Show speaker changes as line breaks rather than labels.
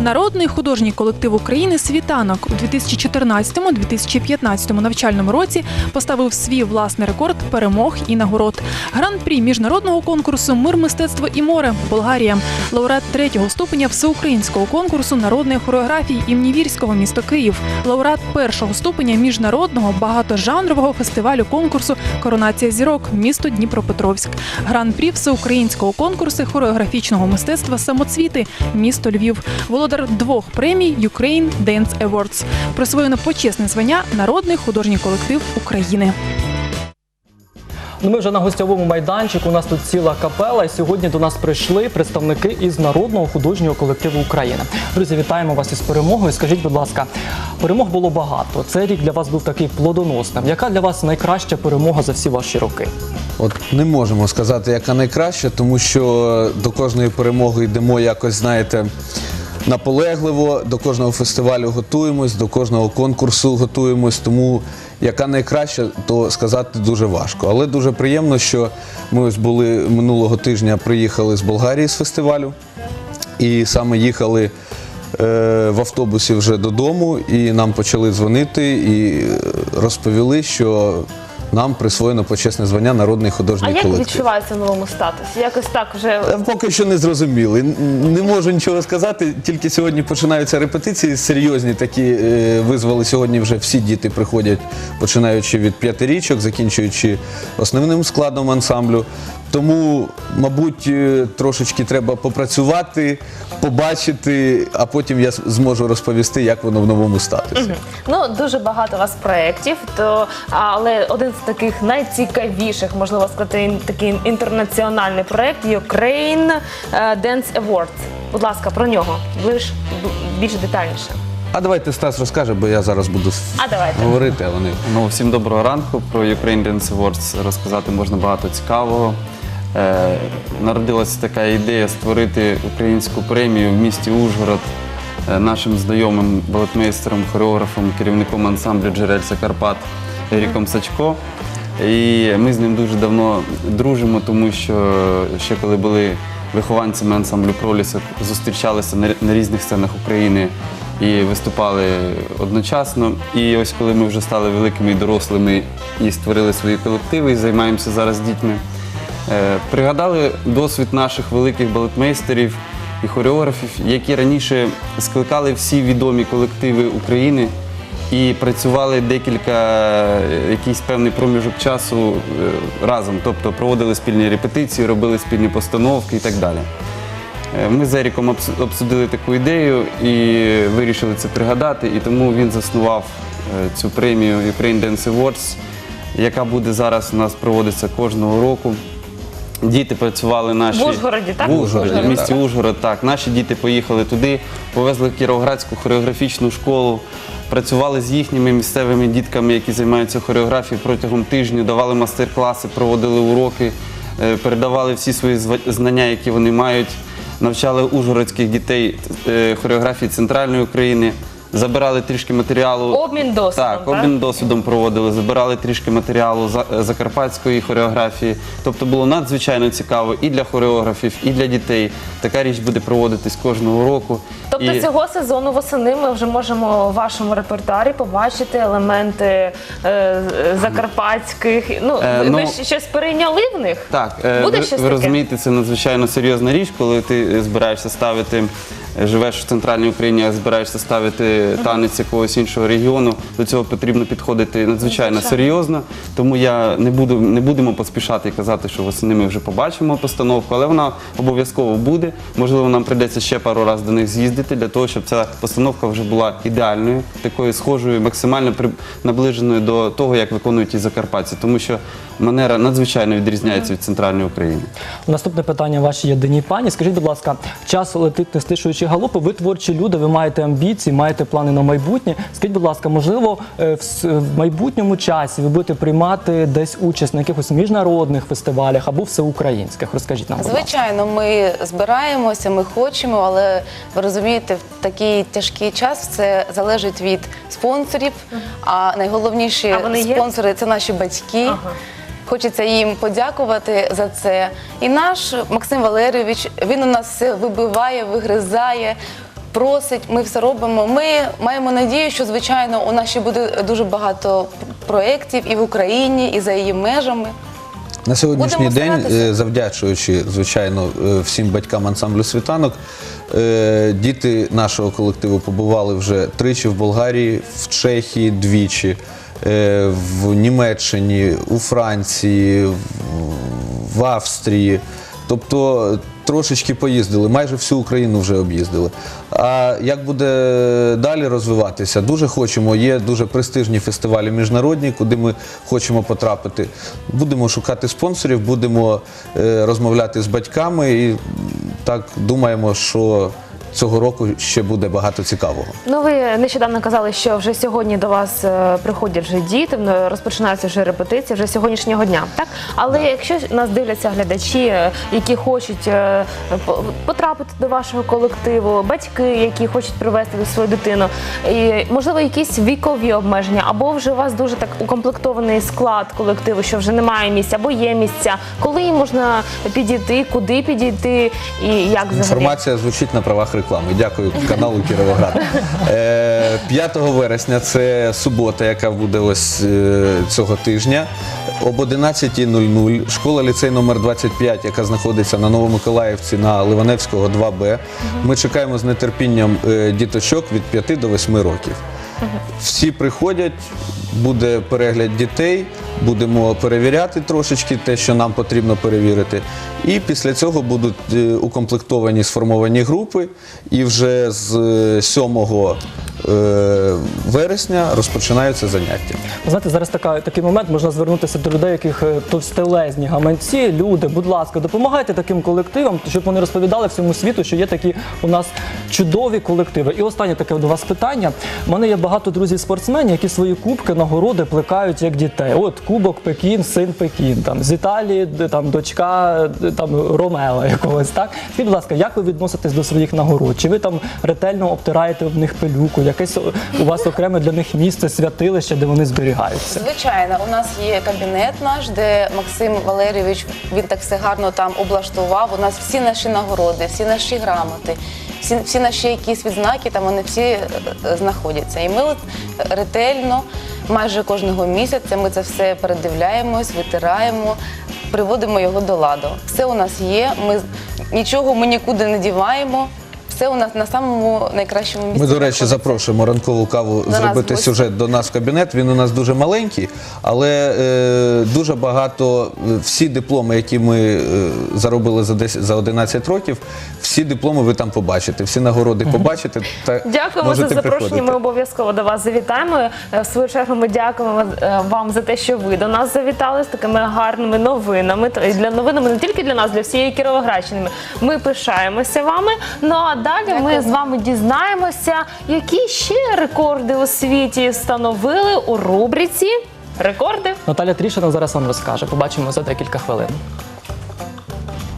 Народний художній колектив України Світанок у 2014-2015 навчальному році поставив свій власний рекорд перемог і нагород. Гран-прі міжнародного конкурсу Мир, мистецтво і море Болгарія, лауреат третього ступеня всеукраїнського конкурсу народної хореографії імені Вірського місто Київ, лауреат першого ступеня міжнародного багатожанрового фестивалю конкурсу Коронація зірок місто Дніпропетровськ, гран-прі всеукраїнського конкурсу хореографічного мистецтва Самоцвіти місто Львів, володар двох премій Ukraine Dance Awards. Присвоєно почесне звання Народний художній колектив України.
Ну, ми вже на гостьовому майданчику. У нас тут ціла капела, і сьогодні до нас прийшли представники із народного художнього колективу України. Друзі, вітаємо вас із перемогою. Скажіть, будь ласка, перемог було багато. Цей рік для вас був такий плодоносним. Яка для вас найкраща перемога за всі ваші роки?
От не можемо сказати, яка найкраща, тому що до кожної перемоги йдемо якось, знаєте, наполегливо, до кожного фестивалю готуємось, до кожного конкурсу готуємось. Тому яка найкраща, то сказати дуже важко. Але дуже приємно, що ми ось були минулого тижня, приїхали з Болгарії з фестивалю, і саме їхали. е, В автобусі вже додому, і нам почали дзвонити і е, розповіли, що нам присвоєно почесне звання народний
А
художній
як
колектив.
відчувається в новому статусі? Якось так вже
Поки що не зрозуміли. Не можу нічого сказати. Тільки сьогодні починаються репетиції серйозні. Такі е, визвали сьогодні. Вже всі діти приходять, починаючи від п'ятирічок, закінчуючи основним складом ансамблю. Тому, мабуть, е, трошечки треба попрацювати, побачити, а потім я зможу розповісти, як воно в новому статусі.
ну дуже багато у вас проєктів, то але один з таких найцікавіших, можливо сказати, ін- такий інтернаціональний проєкт Ukraine е, Dance Awards. Будь ласка, про нього більш більш детальніше.
А давайте Стас розкаже, бо я зараз буду
А давайте.
говорити, а вони.
Ну, всім доброго ранку. Про Ukraine Dance Awards розказати можна багато цікавого. Е, народилася така ідея створити українську премію в місті Ужгород е, нашим знайомим балетмейстером, хореографом, керівником ансамблю Джерель Закарпат Еріком Сачко. І ми з ним дуже давно дружимо, тому що ще коли були вихованцями ансамблю Пролісок, зустрічалися на різних сценах України і виступали одночасно. І ось коли ми вже стали великими і дорослими і створили свої колективи, і займаємося зараз дітьми. Е, Пригадали досвід наших великих балетмейстерів і хореографів, які раніше скликали всі відомі колективи України і працювали декілька, е, якийсь певний проміжок часу е, разом, тобто проводили спільні репетиції, робили спільні постановки і так далі. Ми з Еріком обсудили таку ідею і вирішили це пригадати, і тому він заснував цю премію Ukraine Dance Awards, яка буде зараз у нас проводиться кожного року. Діти працювали наші
В Ужгороді, так?
в Ужгороді, в місті Ужгород. Так, наші діти поїхали туди, повезли в Кіровоградську хореографічну школу, працювали з їхніми місцевими дітками, які займаються хореографією протягом тижня, давали мастер-класи, проводили уроки, е, передавали всі свої знання, які вони мають, навчали ужгородських дітей е, хореографії центральної України. Забирали трішки матеріалу.
Обмін досвідом,
Так,
так?
обмін досвідом проводили, забирали трішки матеріалу за- е, закарпатської хореографії. Тобто було надзвичайно цікаво і для хореографів, і для дітей. Така річ буде проводитись кожного року.
Тобто
І-
цього сезону восени ми вже можемо в вашому репертуарі побачити елементи е, е, закарпатських. Ну,
Е,
ви, ви
ну,
ж щось перейняли в них?
Так, е,
Буде
ви,
щось
ви
таке?
розумієте, це надзвичайно серйозна річ, коли ти е, збираєшся ставити, живеш в центральній Україні, а збираєшся ставити танець якогось іншого регіону. До цього потрібно підходити надзвичайно серйозно. Тому я не буду не будемо поспішати і казати, що восени ми вже побачимо постановку, але вона обов'язково буде. Можливо, нам прийдеться ще пару разів до них з'їздити для того, щоб ця постановка вже була ідеальною, такою схожою, максимально наближеною до того, як виконують і закарпатці, тому що манера надзвичайно відрізняється від центральної України.
Наступне питання вашій єдиній пані. Скажіть, будь ласка, час летить не стишуючи галопи. Ви творчі люди, ви маєте амбіції, маєте плани на майбутнє. Скажіть, будь ласка, можливо, е, в майбутньому часі ви будете приймати десь участь на якихось міжнародних фестивалях або всеукраїнських? Розкажіть нам, будь ласка.
Звичайно, ми збираємося, ми хочемо, але ви розумієте, в такий тяжкий час це залежить від спонсорів. А найголовніші
А
спонсори це наші батьки.
Ага.
Хочеться їм подякувати за це. І наш Максим Валерійович, він у нас все вибиває, вигризає. просить, ми все робимо. Ми маємо надію, що звичайно у нас ще буде дуже багато проєктів і в Україні, і за її межами.
На сьогоднішній
Будемо
день,
старатися.
е, завдячуючи, звичайно, е, всім батькам ансамблю світанок, е, діти нашого колективу побували вже тричі в Болгарії, в Чехії двічі, в Німеччині, у Франції, в- в Австрії. Тобто трошечки поїздили, майже всю Україну вже об'їздили. А як буде далі розвиватися? Дуже хочемо. Є дуже престижні фестивалі міжнародні, куди ми хочемо потрапити. Будемо шукати спонсорів, будемо е, розмовляти з батьками і так думаємо, що цього року ще буде багато цікавого.
Ну, ви нещодавно казали, що вже сьогодні до вас е, приходять вже діти, розпочинаються вже репетиції, вже сьогоднішнього дня. Так, але якщо нас дивляться глядачі, е, які хочуть е, по- потрапити до вашого колективу, батьки, які хочуть привезти свою дитину, і можливо якісь вікові обмеження, або вже у вас дуже так укомплектований склад колективу, що вже немає місця, або є місця, коли можна підійти, куди підійти і як взагалі?
Інформація звучить на правах реклами. Дякую каналу Кіровоград. Е, 5 вересня це субота, яка буде ось е, цього тижня. Об 11.00 школа ліцей номер 25, яка знаходиться на Новомиколаївці на Ливаневського 2Б. Ми чекаємо з нетерпінням е, діточок від 5 до 8 років. Всі приходять, буде перегляд дітей, будемо перевіряти трошечки те, що нам потрібно перевірити. І після цього будуть е, укомплектовані сформовані групи, і вже з е, 7 е, вересня розпочинаються заняття.
Знаєте, зараз така, такий момент можна звернутися до людей, яких е, товстелезні гаманці. Люди, будь ласка, допомагайте таким колективам, щоб вони розповідали всьому світу, що є такі у нас чудові колективи. І останнє таке до вас питання. У мене є багато друзів-спортсменів, які свої кубки, нагороди плекають як дітей. От кубок Пекін, син Пекін, там з Італії, там дочка там Ромела якогось. Так скажіть, будь ласка, як ви відноситесь до своїх нагород? Чи ви там ретельно обтираєте в них пилюку? Якесь у вас окреме для них місце, святилище, де вони зберігаються?
Звичайно, у нас є кабінет наш, де Максим Валерійович він так все гарно там облаштував. У нас всі наші нагороди, всі наші грамоти, всі, всі наші якісь відзнаки, там вони всі е, знаходяться. І ми от ретельно, майже кожного місяця, ми це все передивляємось, витираємо, приводимо його до ладу. Все у нас є. Ми нічого ми нікуди не діваємо. Все у нас на самому найкращому місці.
Ми, до речі, запрошуємо ранкову каву
нас
зробити
гості.
сюжет до нас в кабінет. Він у нас дуже маленький, але е, дуже багато е, всі дипломи, які ми е, заробили за 10, за 11 років, всі дипломи ви там побачите, всі нагороди побачите. Та
Дякуємо за
можете
запрошення.
приходити.
Ми обов'язково до вас завітаємо. Е, В свою чергу ми дякуємо е, вам за те, що ви до нас завітали з такими гарними новинами. То і для новинами не тільки для нас, для всієї Кіровоградщини. Ми пишаємося вами. Ну а далі ми з вами дізнаємося, які ще рекорди у світі встановили у рубриці Рекорди.
Наталя Трішина зараз вам розкаже. Побачимо за декілька хвилин.